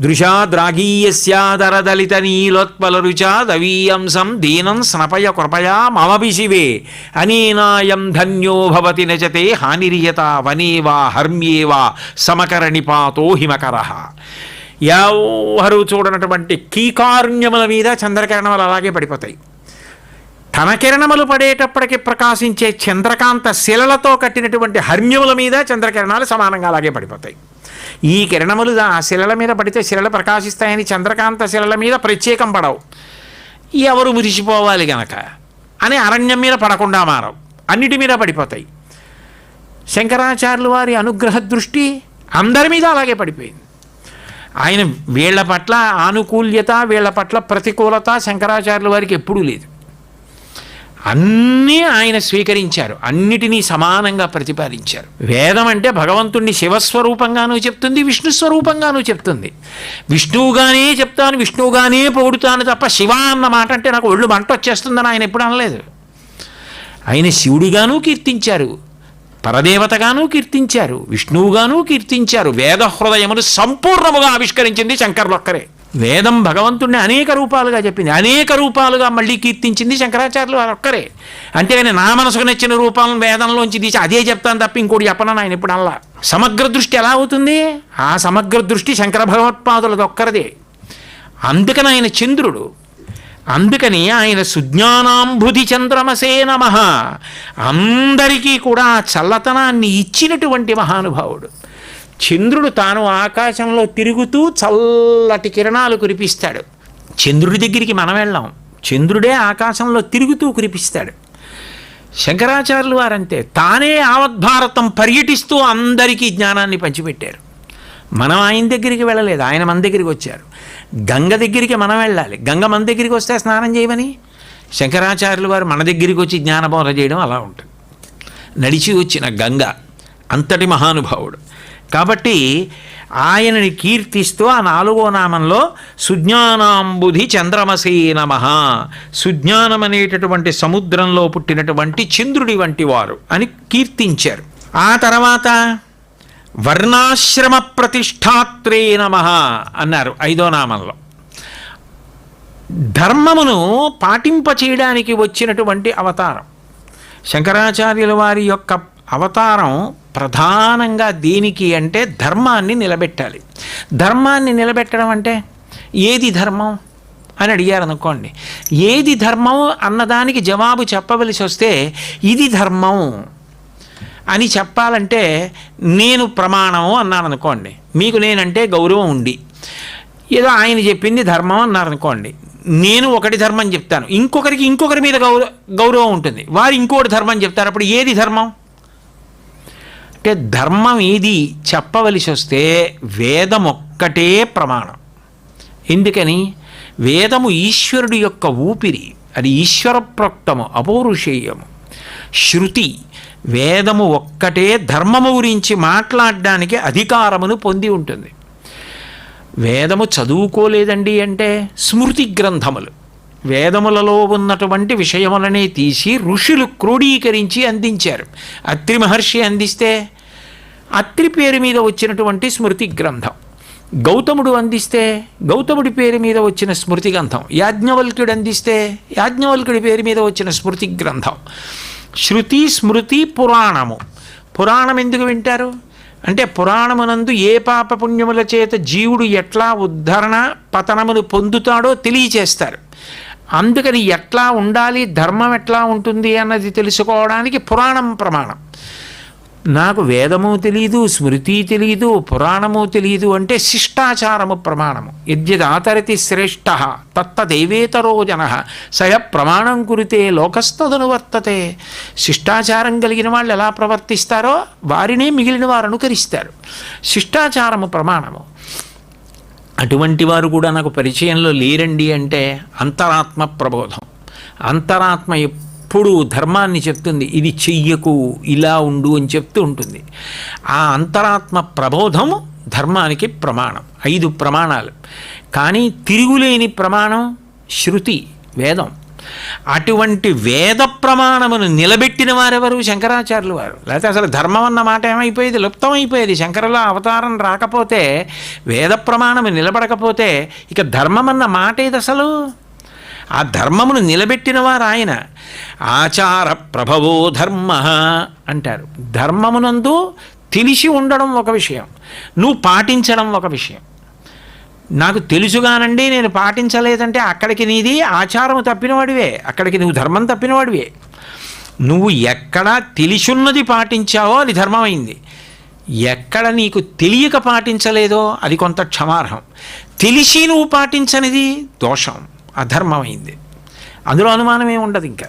దృశాద్రాగీయస్యాదరదలిత నీలోత్పల నీలోత్పలరుచా దవీయంసం దీనం స్నపయ కృపయా మమపి శివే అనేనాయం ధన్యో భవతి నచతే హానిరియత వనేవా హర్మ్యేవా సమకరణిపాతో హిమకర. ఎవరు చూడనటువంటి కీకారుణ్యముల మీద చంద్రకిరణములు అలాగే పడిపోతాయి. తన కిరణములు పడేటప్పటికి ప్రకాశించే చంద్రకాంత శిలలతో కట్టినటువంటి హర్మ్యముల మీద చంద్రకిరణాలు సమానంగా అలాగే పడిపోతాయి. ఈ కిరణములు ఆ శిలల మీద పడితే శిలలు ప్రకాశిస్తాయని చంద్రకాంత శిలల మీద ప్రత్యేకం పడవు. ఎవరు మురిసిపోవాలి గనక? అని అరణ్యం మీద పడకుండా మారవు. అన్నిటి మీద పడిపోతాయి. శంకరాచార్యులు వారి అనుగ్రహ దృష్టి అందరి మీద అలాగే పడిపోయింది. ఆయన వీళ్ళ పట్ల ఆనుకూల్యత వీళ్ళ పట్ల ప్రతికూలత శంకరాచార్యుల వారికి ఎప్పుడూ లేదు. అన్నీ ఆయన స్వీకరించారు. అన్నిటినీ సమానంగా ప్రతిపాదించారు. వేదం అంటే భగవంతుణ్ణి శివస్వరూపంగానూ చెప్తుంది విష్ణు స్వరూపంగానూ చెప్తుంది. విష్ణువుగానే చెప్తాను విష్ణువుగానే పొగుడుతాను తప్ప శివ అన్న మాట అంటే నాకు ఒళ్ళు మంట వచ్చేస్తుందని ఆయన ఎప్పుడు అనలేదు. ఆయన శివుడిగానూ కీర్తించారు పరదేవతగానూ కీర్తించారు విష్ణువుగానూ కీర్తించారు వేద హృదయమును సంపూర్ణముగా ఆవిష్కరించింది శంకరులొక్కరే వేదం భగవంతుడిని అనేక రూపాలుగా చెప్పింది. అనేక రూపాలుగా మళ్ళీ కీర్తించింది శంకరాచార్యులు వారు ఒక్కరే. అంతేగాని నా మనసుకు నచ్చిన రూపాలను వేదంలోంచి తీసి అదే చెప్తాను తప్ప ఇంకోటి చెప్పనని ఆయన ఇప్పుడు అలా. సమగ్ర దృష్టి ఎలా అవుతుంది? ఆ సమగ్ర దృష్టి శంకర భగవత్పాదులది ఒక్కరిదే. అందుకని ఆయన చంద్రుడు. అందుకని ఆయన సుజ్ఞానాంబుధి చంద్రమసే నమ. అందరికీ కూడా చల్లతనాన్ని ఇచ్చినటువంటి మహానుభావుడు. చంద్రుడు తాను ఆకాశంలో తిరుగుతూ చల్లటి కిరణాలు కురిపిస్తాడు. చంద్రుడి దగ్గరికి మనం వెళ్ళాం. చంద్రుడే ఆకాశంలో తిరుగుతూ కురిపిస్తాడు. శంకరాచార్యులు వారంతే తానే ఆవద్భారతం పర్యటిస్తూ అందరికీ జ్ఞానాన్ని పంచిపెట్టారు. మనం ఆయన దగ్గరికి వెళ్ళలేదు ఆయన మన దగ్గరికి వచ్చారు. గంగ దగ్గరికి మనం వెళ్ళాలి. గంగ మన దగ్గరికి వస్తే స్నానం చేయమని? శంకరాచార్యులు వారు మన దగ్గరికి వచ్చి జ్ఞానబోధ చేయడం అలా ఉంటుంది. నడిచి వచ్చిన గంగ అంతటి మహానుభావుడు. కాబట్టి ఆయనని కీర్తిస్తూ ఆ నాలుగో నామంలో సుజ్ఞానాంబుధి చంద్రమసే నమ. సుజ్ఞానం అనేటటువంటి సముద్రంలో పుట్టినటువంటి చంద్రుడి వంటి వారు అని కీర్తించారు. ఆ తర్వాత వర్ణాశ్రమ ప్రతిష్టాత్రే నమ అన్నారు ఐదో నామంలో. ధర్మమును పాటింపచేయడానికి వచ్చినటువంటి అవతారం. శంకరాచార్యుల వారి యొక్క అవతారం ప్రధానంగా దేనికి అంటే ధర్మాన్ని నిలబెట్టాలి. ధర్మాన్ని నిలబెట్టడం అంటే ఏది ధర్మం అని అడిగారు అనుకోండి ఏది ధర్మం అన్నదానికి జవాబు చెప్పవలసి వస్తే ఇది ధర్మం అని చెప్పాలంటే నేను ప్రమాణం అన్నాను అనుకోండి మీకు నేనంటే గౌరవం ఉండి ఏదో ఆయన చెప్పింది ధర్మం అన్నారు అనుకోండి నేను ఒకటి ధర్మం చెప్తాను. ఇంకొకరికి ఇంకొకరి మీద గౌరవ గౌరవం ఉంటుంది. వారు ఇంకోటి ధర్మం చెప్తారు. అప్పుడు ఏది ధర్మం? అంటే ధర్మం ఏది చెప్పవలసి వస్తే వేదం ఒక్కటే ప్రమాణం. ఎందుకని? వేదము ఈశ్వరుడి యొక్క ఊపిరి అది ఈశ్వర ప్రోక్తము అపౌరుషేయము. శృతి వేదము ఒక్కటే ధర్మము గురించి మాట్లాడడానికి అధికారమును పొంది ఉంటుంది. వేదము చదువుకోలేదండి అంటే స్మృతి గ్రంథములు. వేదములలో ఉన్నటువంటి విషయములనే తీసి ఋషులు క్రోడీకరించి అందించారు. అత్రి మహర్షి అందిస్తే అత్రి పేరు మీద వచ్చినటువంటి స్మృతి గ్రంథం. గౌతముడు అందిస్తే గౌతముడి పేరు మీద వచ్చిన స్మృతి గ్రంథం. యాజ్ఞవల్క్యుడు అందిస్తే యాజ్ఞవల్క్యుడి పేరు మీద వచ్చిన స్మృతి గ్రంథం. శృతి స్మృతి పురాణము. పురాణం ఎందుకు వింటారు? అంటే పురాణమునందు ఏ పాప పుణ్యముల చేత జీవుడు ఎట్లా ఉద్ధరణ పతనమును పొందుతాడో తెలియచేస్తారు. అందుకని ఎట్లా ఉండాలి ధర్మం ఎట్లా ఉంటుంది అన్నది తెలుసుకోవడానికి పురాణం ప్రమాణం. నాకు వేదము తెలియదు స్మృతి తెలియదు పురాణము తెలియదు అంటే శిష్టాచారము ప్రమాణము. యద్యదాతరతి శ్రేష్ట తత్తదేవేతరో జన సయ ప్రమాణం కురితే లోకస్తదనువర్తతే శిష్టాచారం కలిగిన వాళ్ళు ఎలా ప్రవర్తిస్తారో వారినే మిగిలిన వారు అనుకరిస్తారు. శిష్టాచారము ప్రమాణము. అటువంటి వారు కూడా నాకు పరిచయంలో లేరండి అంటే అంతరాత్మ ప్రబోధం. అంతరాత్మ ఎప్పుడు ధర్మాన్ని చెప్తుంది ఇది చెయ్యకు ఇలా ఉండు అని చెప్తూ ఉంటుంది. ఆ అంతరాత్మ ప్రబోధం ధర్మానికి ప్రమాణం. ఐదు ప్రమాణాలు. కానీ తిరుగులేని ప్రమాణం శృతి వేదం. అటువంటి వేద ప్రమాణమును నిలబెట్టిన వారెవరు? శంకరాచార్యులు వారు. లేకపోతే అసలు ధర్మం అన్న మాట ఏమైపోయేది? లుప్తం అయిపోయేది. శంకరుల అవతారం రాకపోతే వేద ప్రమాణము నిలబడకపోతే ఇక ధర్మం అన్న మాట ఏది అసలు? ఆ ధర్మమును నిలబెట్టినవారు ఆయన ఆచార ప్రభవో ధర్మ అంటారు. ధర్మమునందు తెలిసి ఉండడం ఒక విషయం. నువ్వు పాటించడం ఒక విషయం. నాకు తెలుసుగానండి నేను పాటించలేదంటే అక్కడికి నీది ఆచారం తప్పినవాడివే. అక్కడికి నువ్వు ధర్మం తప్పినవాడివే. నువ్వు ఎక్కడ తెలిసున్నది పాటించావో అది ధర్మమైంది. ఎక్కడ నీకు తెలియక పాటించలేదో అది కొంత క్షమార్హం. తెలిసి నువ్వు పాటించనిది దోషం. అధర్మమైంది. అందులో అనుమానం ఏమి ఉండదు ఇంకా.